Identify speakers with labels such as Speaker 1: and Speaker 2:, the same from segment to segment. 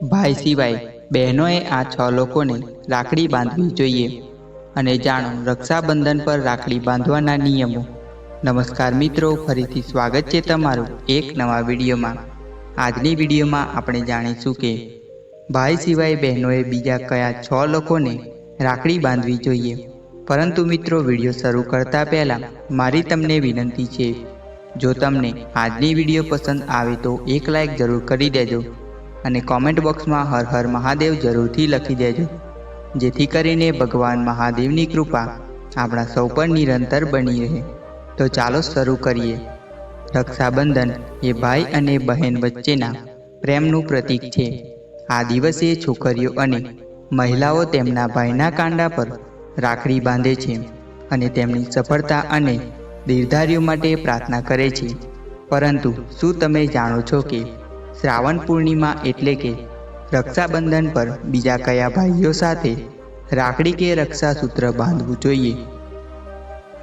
Speaker 1: ભાઈ સિવાય બહેનોએ આ છ લોકોને રાખડી બાંધવી જોઈએ અને જાણો, રક્ષાબંધન પર રાખડી બાંધવાના નિયમો. નમસ્કાર મિત્રો, ફરીથી સ્વાગત છે તમારું એક નવા વિડીયોમાં. આજની વિડીયોમાં આપણે જાણીશું કે ભાઈ સિવાય બહેનોએ બીજા કયા છ લોકોને રાખડી બાંધવી જોઈએ. પરંતુ મિત્રો, વીડિયો શરૂ કરતા પહેલાં મારી તમને વિનંતી છે, જો તમને આજની વીડિયો પસંદ આવે તો એક લાઇક જરૂર કરી દેજો. અને કોમેન્ટ બોક્સમાં હર હર મહાદેવ જરૂરથી લખી દેજો. જેથી કરીને ભગવાન મહાદેવની કૃપા આપણા સૌ પર નિરંતર બની રહે. તો ચાલો શરૂ કરીએ. રક્ષાબંધન એ ભાઈ અને બહેન વચ્ચેના પ્રેમનું પ્રતીક છે. આ દિવસે છોકરીઓ અને મહિલાઓ તેમના ભાઈના કાંડા પર રાખડી બાંધે છે અને તેમની સફળતા અને દીર્ઘાયુ માટે પ્રાર્થના કરે છે. પરંતુ શું તમે જાણો છો કે શ્રાવણ પૂર્ણિમા એટલે કે રક્ષાબંધન પર બીજા કયા ભાઈઓ સાથે રાખડી કે રક્ષાસૂત્ર બાંધવું જોઈએ?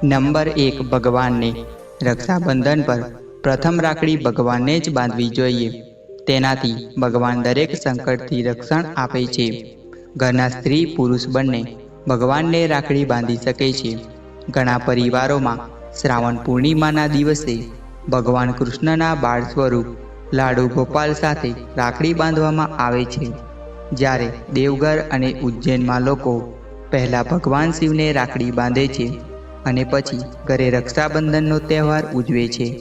Speaker 1: નંબર એક, ભગવાનને. રક્ષાબંધન પર પ્રથમ રાખડી ભગવાનને જ બાંધવી જોઈએ. તેનાથી ભગવાન દરેક સંકટથી રક્ષણ આપે છે. ઘરના સ્ત્રી પુરુષ બંને ભગવાનને રાખડી બાંધી શકે છે. ઘણા પરિવારોમાં શ્રાવણ પૂર્ણિમાના દિવસે ભગવાન કૃષ્ણના બાળ સ્વરૂપ લાડુ ગોપાલ સાથે રાખડી બાંધવામાં આવે છે. જ્યારે દેવઘર અને ઉજ્જૈનમાં લોકો પહેલાં ભગવાન શિવને રાખડી બાંધે છે અને પછી ઘરે રક્ષાબંધનનો તહેવાર ઉજવે છે.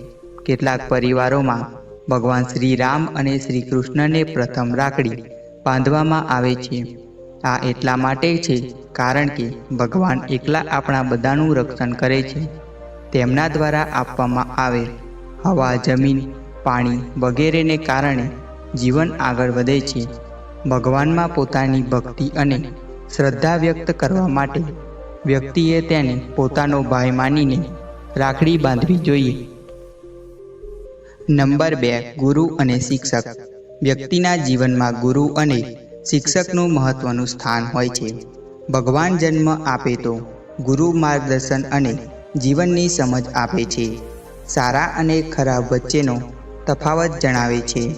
Speaker 1: કેટલાક પરિવારોમાં ભગવાન શ્રી રામ અને શ્રી કૃષ્ણને પ્રથમ રાખડી બાંધવામાં આવે છે. આ એટલા માટે છે કારણ કે ભગવાન એકલા આપણા બધાનું રક્ષણ કરે છે. તેમના દ્વારા આપવામાં આવે હવા, જમીન પાણી વગેરેને કારણે જીવન આગળ વધે છે. ભગવાનમાં પોતાની ભક્તિ અને શ્રદ્ધા વ્યક્ત કરવા માટે વ્યક્તિએ તેને પોતાનો ભાઈ માનીને રાખડી બાંધવી જોઈએ. નંબર બે, ગુરુ અને શિક્ષક. વ્યક્તિના જીવનમાં ગુરુ અને શિક્ષકનું મહત્વનું સ્થાન હોય છે. ભગવાન જન્મ આપે તો ગુરુ માર્ગદર્શન અને જીવનની સમજ આપે છે. સારા અને ખરાબ વચ્ચેનો તફાવત જણાવે છે.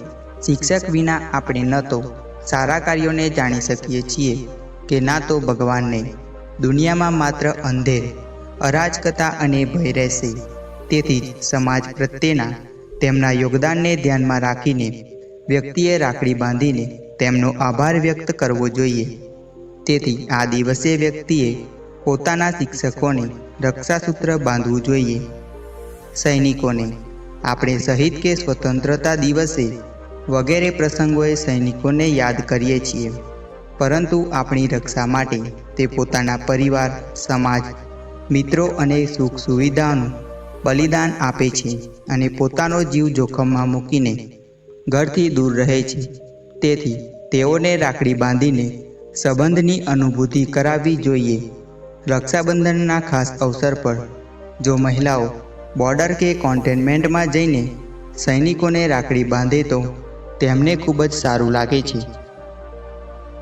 Speaker 1: શિક્ષક વિના આપણે ન તો સારા કાર્યોને જાણી શકીએ છીએ કે ના તો ભગવાનને. દુનિયામાં માત્ર અંધેર, અરાજકતા અને ભય રહેશે. તેથી સમાજ પ્રત્યેના તેમના યોગદાનને ધ્યાનમાં રાખીને વ્યક્તિએ રાખડી બાંધીને તેમનો આભાર વ્યક્ત કરવો જોઈએ. તેથી આ દિવસે વ્યક્તિએ પોતાના શિક્ષકોને રક્ષાસૂત્ર બાંધવું જોઈએ. સૈનિકોને આપણે શહીદ કે સ્વતંત્રતા દિવસે વગેરે પ્રસંગોએ સૈનિકોને યાદ કરીએ છીએ. પરંતુ આપણી રક્ષા માટે તે પોતાના પરિવાર, સમાજ, મિત્રો અને સુખ સુવિધાનું બલિદાન આપે છે અને પોતાનો જીવ જોખમમાં મૂકીને ઘરથી દૂર રહે છે. તેથી તેઓને રાખડી બાંધીને સંબંધની અનુભૂતિ કરાવવી જોઈએ. રક્ષાબંધનના ખાસ અવસર પર જો મહિલાઓ બોર્ડર કે કોન્ટેનમેન્ટમાં જઈને સૈનિકોને રાખડી બાંધે તો તેમને ખૂબ જ સારું લાગે છે.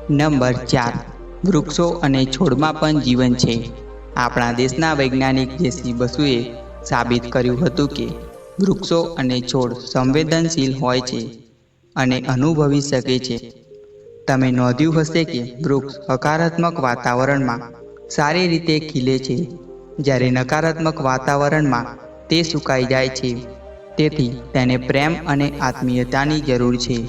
Speaker 1: નંબર ચાર, વૃક્ષો અને છોડમાં પણ જીવન છે. આપણા દેશના વૈજ્ઞાનિક જેસી બસુએ સાબિત કર્યું હતું કે વૃક્ષો અને છોડ સંવેદનશીલ હોય છે અને અનુભવી શકે છે. તમે નોંધ્યું હશે કે વૃક્ષ હકારાત્મક વાતાવરણમાં સારી રીતે ખીલે છે. જ્યારે નકારાત્મક વાતાવરણમાં તે સુકાઈ જાય છે. તેથી તેને પ્રેમ અને આત્મીયતાની જરૂર છે.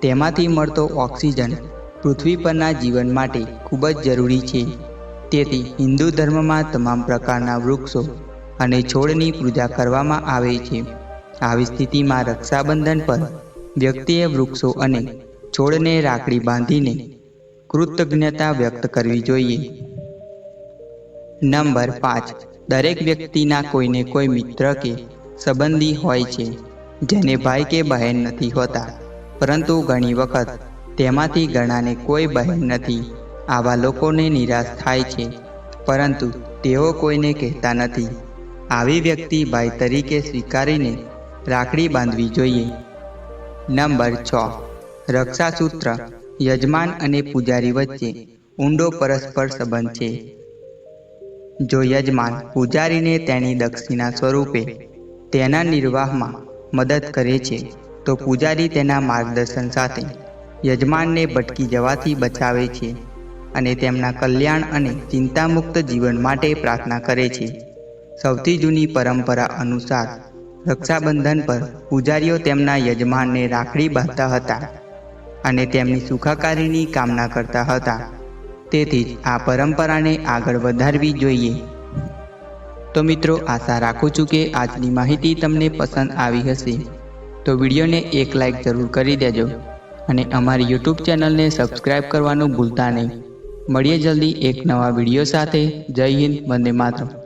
Speaker 1: તેમાંથી મળતો ઓક્સિજન પૃથ્વી પરના જીવન માટે ખૂબ જ જરૂરી છે. તેથી હિન્દુ ધર્મમાં તમામ પ્રકારના વૃક્ષો અને છોડની પૂજા કરવામાં આવે છે. આવી સ્થિતિમાં રક્ષાબંધન પર વ્યક્તિએ વૃક્ષો અને છોડને રાખડી બાંધીને કૃતજ્ઞતા વ્યક્ત કરવી જોઈએ. નંબર પાંચ. દરેક વ્યક્તિના કોઈને કોઈ મિત્ર કે સંબંધી હોય છે જેને ભાઈ કે બહેન નથી હોતા. પરંતુ ઘણી વખત તેમાંથી ઘણાને કોઈ બહેન નથી. આવા લોકોને નિરાશ થાય છે. પરંતુ તેઓ કોઈને કહેતા નથી. આવી વ્યક્તિ ભાઈ તરીકે સ્વીકારીને રાખડી બાંધવી જોઈએ. નંબર છ. રક્ષાસૂત્ર. યજમાન અને પૂજારી વચ્ચે ઊંડો પરસ્પર સંબંધ છે. જો યજમાન પૂજારીને તેની દક્ષિણા સ્વરૂપે તેના નિર્વાહમાં મદદ કરે છે. તો પૂજારી તેના માર્ગદર્શન સાથે યજમાનને ભટકી જવાથી બચાવે છે અને તેમના કલ્યાણ અને ચિંતામુક્ત જીવન માટે પ્રાર્થના કરે છે. સૌથી જૂની પરંપરા અનુસાર રક્ષાબંધન પર પૂજારીઓ તેમના યજમાનને રાખડી બાંધતા હતા અને તેમની સુખાકારીની કામના કરતા હતા. તેથી જ આ પરંપરાને આગળ વધારવી જોઈએ. તો મિત્રો, આશા રાખું છું કે આજની માહિતી તમને પસંદ આવી હશે. તો વિડીયોને એક લાઇક જરૂર કરી દેજો અને અમારી યુટ્યુબ ચેનલને સબસ્ક્રાઈબ કરવાનું ભૂલતા નહીં. મળીએ જલ્દી એક નવા વીડિયો સાથે. જય હિન્દ, વંદે માતરમ.